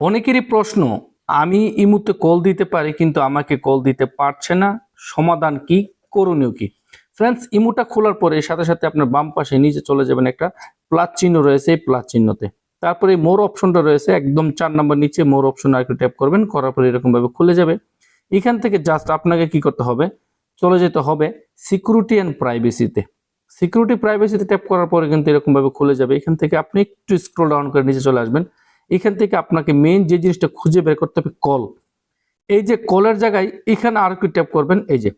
অনেকেরই প্রশ্ন, আমি এই মুহূর্তে কল দিতে পারি কিন্তু আমাকে কল দিতে পারছে না, সমাধান কি, করণীয় কি? ফ্রেন্ডস ইমুটা খোলার পরে সাথে সাথে আপনার বাম পাশে নিচে চলে যাবেন একটা প্লাস চিহ্ন রয়েছে এই প্লাস চিহ্নতে। তারপরে মোর অপশনটা রয়েছে, একদম চার নম্বর নিচে মোর অপশন আর একটু ট্যাপ করবেন, করার পরে এরকম ভাবে খুলে যাবে। এখান থেকে জাস্ট আপনাকে কি করতে হবে, চলে যেতে হবে সিকিউরিটি অ্যান্ড প্রাইভেসিতে সিকিউরিটি প্রাইভেসিতে ট্যাপ করার পরে কিন্তু এরকমভাবে খুলে যাবে। এখান থেকে আপনি একটু স্ক্রোল ডাউন করে নিচে চলে আসবেন। এখান থেকে আপনাকে মেইন যে জিনিসটা খুঁজে বের করতে হবে কল এই যে কলের জায়গায় এখানে আর একটু ট্যাপ করবেন, এই যে।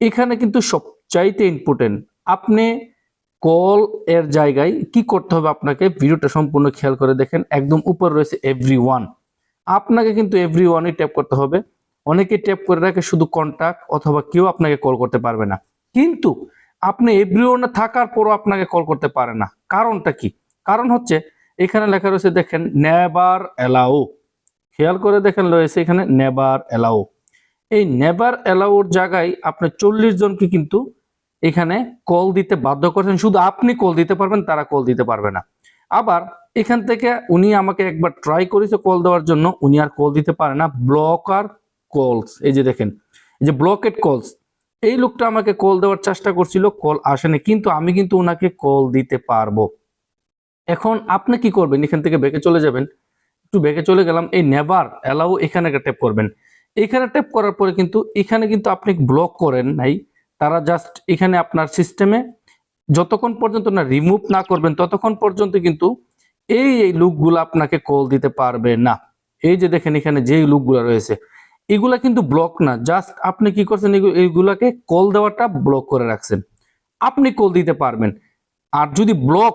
এখানে কিন্তু সবচাইতে ইম্পর্টেন্ট আপনি কল এর জায়গায় কি করতে হবে আপনাকে? ভিডিওটা সম্পূর্ণ খেয়াল করে দেখেন, একদম উপর রয়েছে এভরি ওয়ান আপনাকে কিন্তু এভরি ওয়ানই ট্যাপ করতে হবে। অনেকে ট্যাপ করে রাখে শুধু কন্ট্যাক্ট অথবা কেউ আপনাকে কল করতে পারবে না। কিন্তু আপনি এভরি ওয়ানে থাকার পরও আপনাকে কল করতে পারে না। কারণটা কি? কারণ হচ্ছে এখানে লেখা রয়েছে, দেখেন নেভার এলাও। খেয়াল করে দেখেন, রয়েছে এখানে নেভার এলাও। এই নেভার এলাওর জায়গায় আপনি চল্লিশ জনকে কিন্তু এখানে কল দিতে বাধ্য করছেন। শুধু আপনি কল দিতে পারবেন, তারা কল দিতে পারবে না। আবার এখান থেকে উনি আমাকে একবার ট্রাই করেছে কল দেওয়ার জন্য, উনি আর কল দিতে পারে না। ব্লকার কলস, এই যে দেখেন, এই যে ব্লকেট কলস। এই লোকটা আমাকে কল দেওয়ার চেষ্টা করছিল, কল আসেনি, কিন্তু আমি কিন্তু ওনাকে কল দিতে পারব। এখন আপনি কি করবেন? এখান থেকে বেঁকে চলে যাবেন। একটু বেঁকে চলে গেলাম, এই নেভার অ্যালাউ এখানে একটা ট্যাপ করবেন। এখানে ট্যাপ করার পরে কিন্তু, এখানে কিন্তু আপনি ব্লক করেন নাই। তারা জাস্ট এখানে আপনার সিস্টেমে যতক্ষণ পর্যন্ত না রিমুভ না করবেন, ততক্ষণ পর্যন্ত কিন্তু এই এই লুকগুলো আপনাকে কল দিতে পারবে না। এই যে দেখেন এখানে যে লুকগুলো রয়েছে, এগুলা কিন্তু ব্লক না। জাস্ট আপনি কি করছেন? এইগুলাকে কল দেওয়াটা ব্লক করে রাখছেন। আপনি কল দিতে পারবেন। আর যদি ব্লক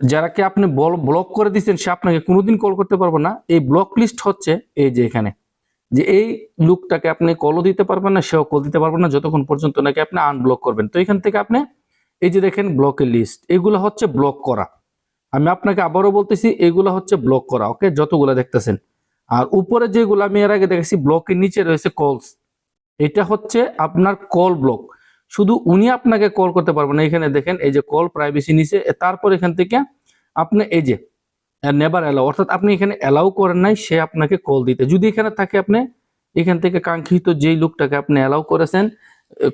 যারাকে আপনি ব্লক করে দিচ্ছেন সে আপনাকে কোনোদিন কল করতে পারবে না। এই ব্লক লিস্ট হচ্ছে এই যে এখানে। যে এই লুকটাকে আপনি কলও দিতে পারবেন না, সেও কল দিতে পারবেন না, যতক্ষণ পর্যন্ত নাকি আপনি আনব্লক করবেন। তো এখান থেকে আপনি এই যে দেখেন ব্লকের লিস্ট এগুলো হচ্ছে ব্লক করা। আমি আপনাকে আবারও বলতেছি, এগুলো হচ্ছে ব্লক করা, ওকে? যতগুলো দেখতেছেন। আর উপরে যেগুলো আমি এর আগে দেখেছি ব্লকের নিচে রয়েছে কলস এটা হচ্ছে আপনার কল ব্লক শুধু উনি আপনাকে কল করতে পারবেন না। এখানে দেখেন, এই যে কল প্রাইভেসি নিচে তারপর এখান থেকে আপনি এই যে নেভার অ্যালাউ অর্থাৎ আপনি এখানে অ্যালাউ করেন নাই, সে আপনাকে কল দিতে। যদি এখানে থাকে আপনি, এখান থেকে কাঙ্ক্ষিত যেই লোকটাকে আপনি অ্যালাউ করেছেন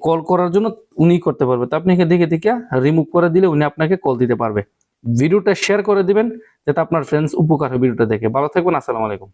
কল করার জন্য উনি করতে পারবে। তো আপনি এখানে দেখে দেখে রিমুভ করে দিলে উনি আপনাকে কল দিতে পারবে। ভিডিওটা শেয়ার করে দিবেন, যাতে আপনার ফ্রেন্ডস উপকার হয় ভিডিওটা দেখে। ভালো থাকবেন, আসসালামু আলাইকুম।